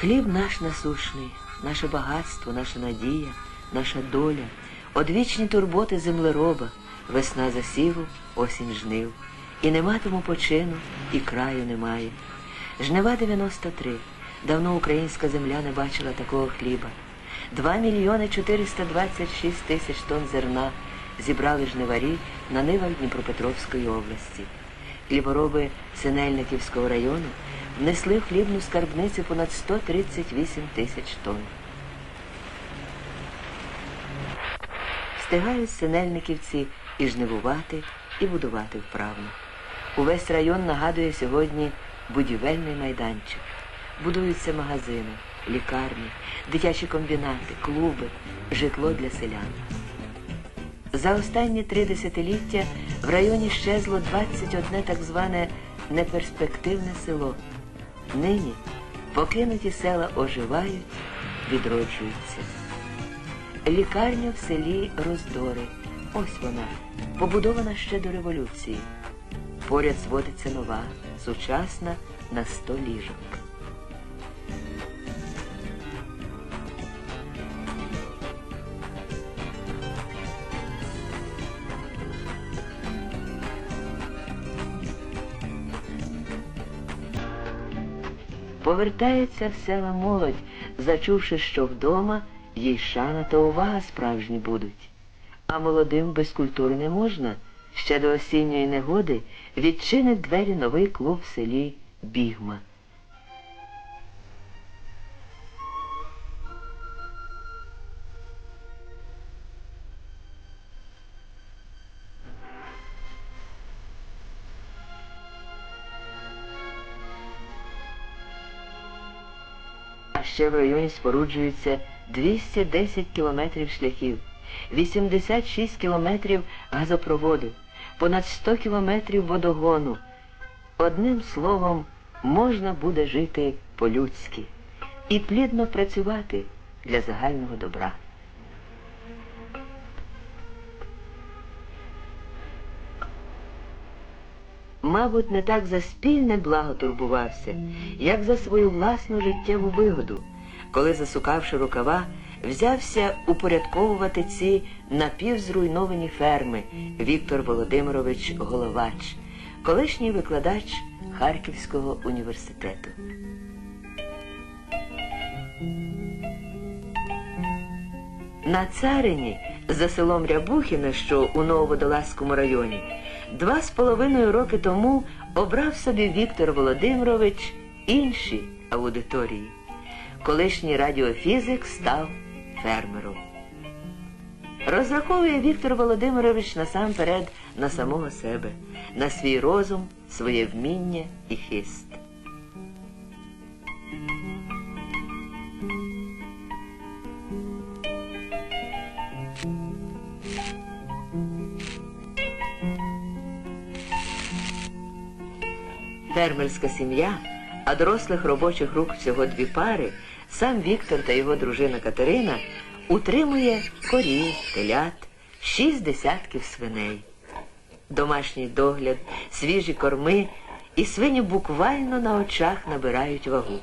Хліб наш насушний, наше багатство, наша надія, наша доля, одвічні турботи землероба, весна засіву, осінь жнив. І нема тому почину, і краю немає. Жнива 93. Давно українська земля не бачила такого хліба. Два мільйони 426 тисяч тонн зерна зібрали жниварі на нивах Дніпропетровської області. Хлібороби Синельниківського району внесли в хлібну скарбницю понад 138 тисяч тонн. Встигають синельниківці і жнивувати, і будувати вправно. Увесь район нагадує сьогодні будівельний майданчик. Будуються магазини, лікарні, дитячі комбінати, клуби, житло для селян. За останні три десятиліття в районі щезло 21 так зване неперспективне село. Нині покинуті села оживають, відроджуються. Лікарня в селі Роздори. Ось вона, побудована ще до революції. Поряд зводиться нова, сучасна на сто ліжок. Повертається в села молодь, зачувши, що вдома їй шана та увага справжні будуть. А молодим без культури не можна. Ще до осінньої негоди відчинить двері новий клуб в селі Бігма. Ще в районі споруджується 210 кілометрів шляхів, 86 кілометрів газопроводу, понад 100 кілометрів водогону. Одним словом, можна буде жити по-людськи і плідно працювати для загального добра. Мабуть, не так за спільне благо турбувався, як за свою власну життєву вигоду, коли, засукавши рукава, взявся упорядковувати ці напівзруйновані ферми Віктор Володимирович Головач, колишній викладач Харківського університету. На царині за селом Рябухіне, що у Нововодолазькому районі, два з половиною роки тому обрав собі Віктор Володимирович інші аудиторії. Колишній радіофізик став фермером. Розраховує Віктор Володимирович насамперед на самого себе, на свій розум, своє вміння і хист. Фермерська сім'я, а дорослих робочих рук всього дві пари, сам Віктор та його дружина Катерина утримує корів, телят, шість десятків свиней. Домашній догляд, свіжі корми і свині буквально на очах набирають вагу.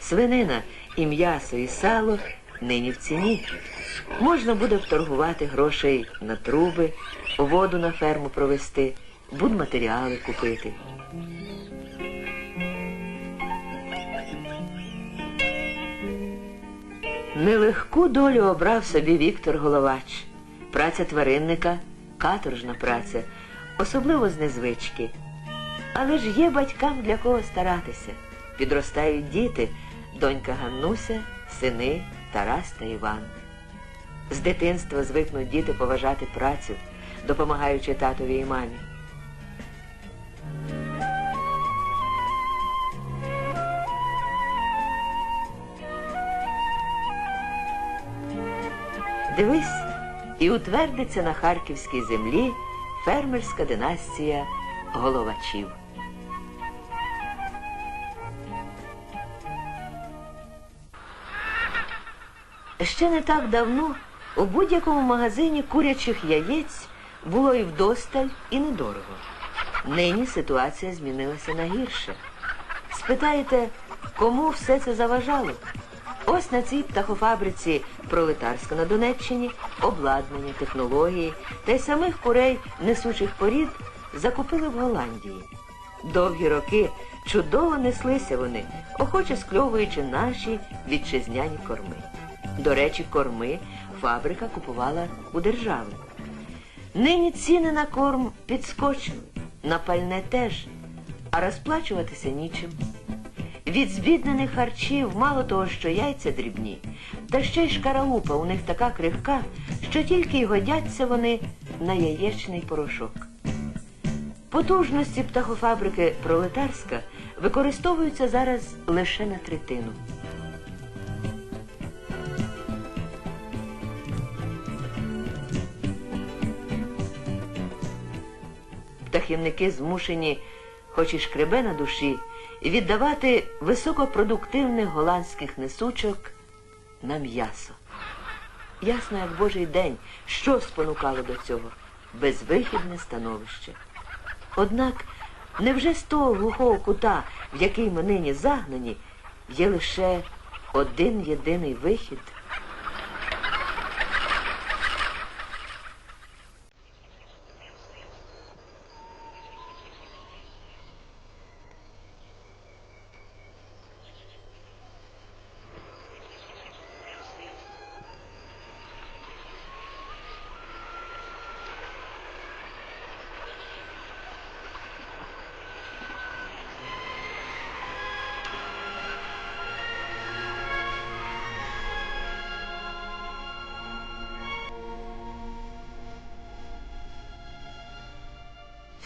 Свинина і м'ясо, і сало нині в ціні. Можна буде вторгувати грошей на труби, воду на ферму провести, будматеріали купити. Нелегку долю обрав собі Віктор Головач. Праця тваринника каторжна праця, особливо з незвички. Але ж є батькам для кого старатися. Підростають діти, донька Ганнуся, сини Тарас та Іван. З дитинства звикнуть діти поважати працю, допомагаючи татові і мамі. Дивись, і утвердиться на харківській землі фермерська династія головачів. Ще не так давно у будь-якому магазині курячих яєць було і вдосталь, і недорого. Нині ситуація змінилася на гірше. Спитаєте, Кому все це заважало? Ось на цій птахофабриці пролетарська на Донеччині обладнання, технології та й самих курей несучих порід закупили в Голландії. Довгі роки чудово неслися вони, охоче скльовуючи наші вітчизняні корми. До речі, корми фабрика купувала у держави. Нині ціни на корм підскочили, на пальне теж, а розплачуватися нічим. Від збіднених харчів мало того, що яйця дрібні, та ще й шкаралупа у них така крихка, що тільки й годяться вони на яєчний порошок. Потужності птахофабрики Пролетарська використовуються зараз лише на третину. Птахівники змушені, хоч і шкребе на душі, віддавати високопродуктивних голландських несучок на м'ясо. Ясно, як божий день, що спонукало до цього безвихідне становище. Однак, невже з того глухого кута, в який ми нині загнані, є лише один єдиний вихід?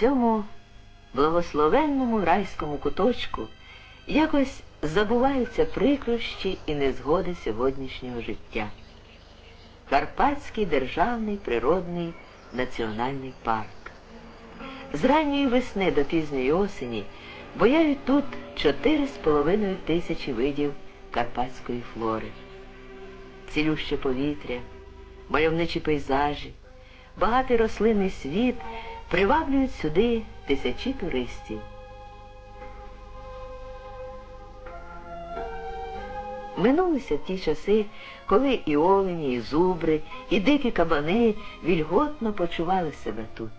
Цьому благословенному райському куточку якось забуваються прикрощі і незгоди сьогоднішнього життя. Карпатський державний природний національний парк. З ранньої весни до пізньої осені бояють тут чотири з половиною тисячі видів карпатської флори. Цілюще повітря, мальовничі пейзажі, багатий рослинний світ приваблюють сюди тисячі туристів. Минулися ті часи, коли і олені, і зубри, і дикі кабани вільготно почували себе тут.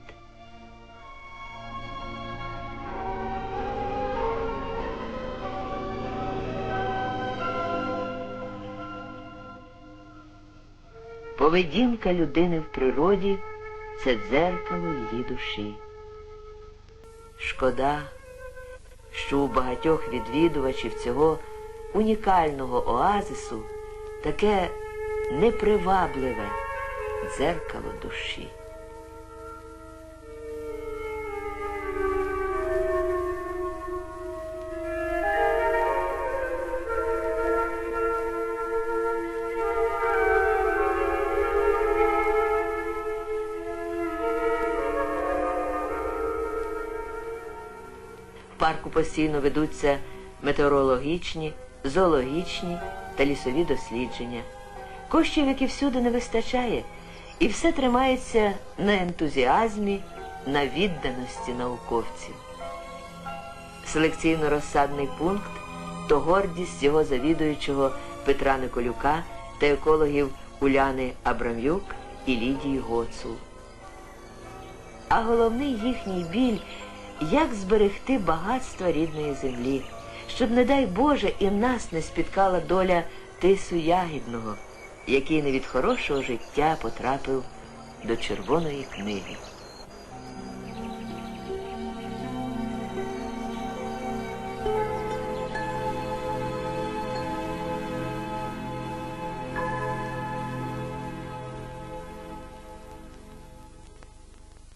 Поведінка людини в природі це дзеркало її душі. Шкода, що у багатьох відвідувачів цього унікального оазису таке непривабливе дзеркало душі. Парку постійно ведуться метеорологічні, зоологічні та лісові дослідження. Коштів, які всюди не вистачає, і все тримається на ентузіазмі, на відданості науковців. Селекційно-розсадний пункт то гордість його завідуючого Петра Николюка та екологів Уляни Абрам'юк і Лідії Гоцул. А головний їхній біль як зберегти багатство рідної землі, щоб, не дай Боже, і нас не спіткала доля тису ягідного, який не від хорошого життя потрапив до червоної книги.